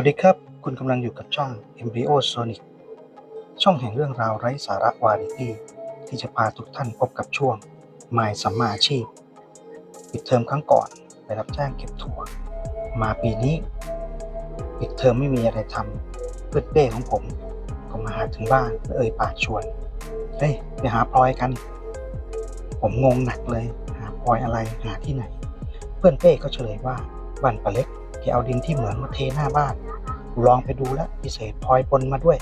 วัสดีครับ คุณกำลังอยู่กับช่อง Embryo Sonic ช่องแห่งเรื่องราวไร้สาระวาไรตี้ที่จะพาทุกท่านพบกับช่วง My สัมมาอาชีพปิดเทอมครั้งก่อนไปรับจ้างเก็บถั่ว มาปีนี้ปิดเทอมไม่มีอะไรทำเพื่อนเป้ของผม ก็มาหาถึงบ้านและเอ่ยปากชวน เฮ้ย ไปหาพลอยกัน ผมงงหนักเลย หาพลอยอะไรหาที่ไหน เพื่อนเป้ก็เฉลยว่าบ้านปลาเล็ก แกเอาดินที่เหมืองมาเทหน้าบ้าน ลองไปดูแล้วพิเศษพลอยปนมาด้วย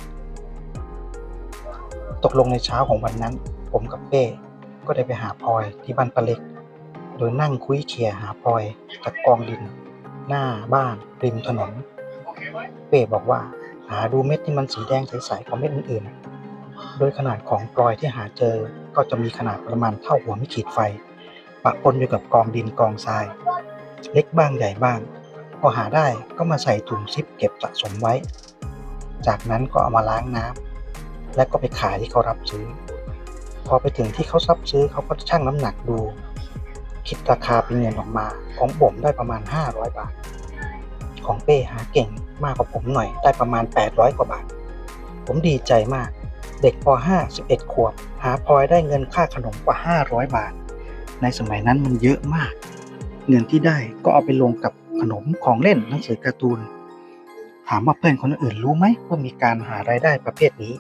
ตกลงในเช้าของวันนั้น ผมกับเป้ก็ได้ไปหาพลอยที่บ้านปลาเล็ก โดยนั่งคุยเคียหาพลอยจากกองดิน หน้าบ้านริมถนน เป้บอกว่าหาดูเม็ดที่มันสีแดงใสๆของเม็ดอื่นๆ โดยขนาดของพลอยที่หาเจอก็จะมีขนาดประมาณเท่าหัวไม่ขีดไฟ ปะปนอยู่กับกองดินกองทราย เล็กบ้างใหญ่บ้าง พอหาได้ก็มาใส่ถุงซิปเก็บสะสมไว้ จากนั้นก็เอามาล้างน้ำและก็ไปขายที่เขารับซื้อ พอไปถึงที่เขารับซื้อเขาก็ชั่งน้ำหนักดู คิดราคาเป็นเงินออกมา ของผมได้ประมาณ 500 บาท ของเป้หาเก่งมากกว่าผมหน่อยได้ประมาณ 800 กว่าบาท ผมดีใจมากเด็กป .5 11 ขวบ หาพลอยได้เงินค่าขนมกว่า 500 บาท ในสมัยนั้นมันเยอะมาก เงินที่ได้ก็เอาไปลงกับขนมของเล่นหนังสือการ์ตูน ถามว่าเพื่อนคนอื่นรู้ไหมว่ามีการหารายได้ประเภทนี้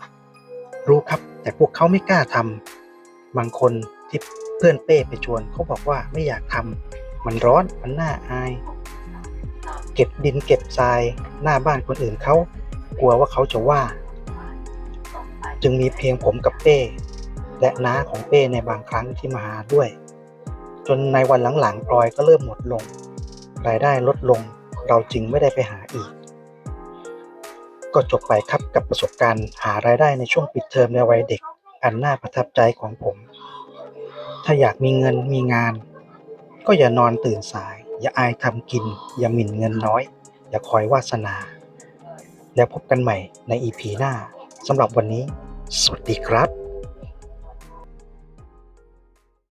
รู้ครับ แต่พวกเขาไม่กล้าทำบางคนที่เพื่อนเป้ไปชวนเขาบอกว่าไม่อยากทำมันร้อนมันน่าอาย เก็บดินเก็บทรายหน้าบ้านคนอื่นเขากลัวว่าเขาจะว่า จึงมีเพียงผมกับเป้และน้าของเป้ในบางครั้งที่มาหาด้วย จนในวันหลังๆพลอยก็เริ่มหมดลง รายได้ลดลงเราจึงไม่ได้ไปหาอีก ก็จบไปครับกับประสบการณ์หารายได้ในช่วงปิดเทอมในวัยเด็ก อันน่าประทับใจของผม ถ้าอยากมีเงินมีงาน ก็อย่านอนตื่นสาย อย่าอายทำกิน อย่าหมิ่นเงินน้อย อย่าคอยวาสนา แล้วพบกันใหม่ในอีพีหน้าสำหรับวันนี้ สวัสดีครับ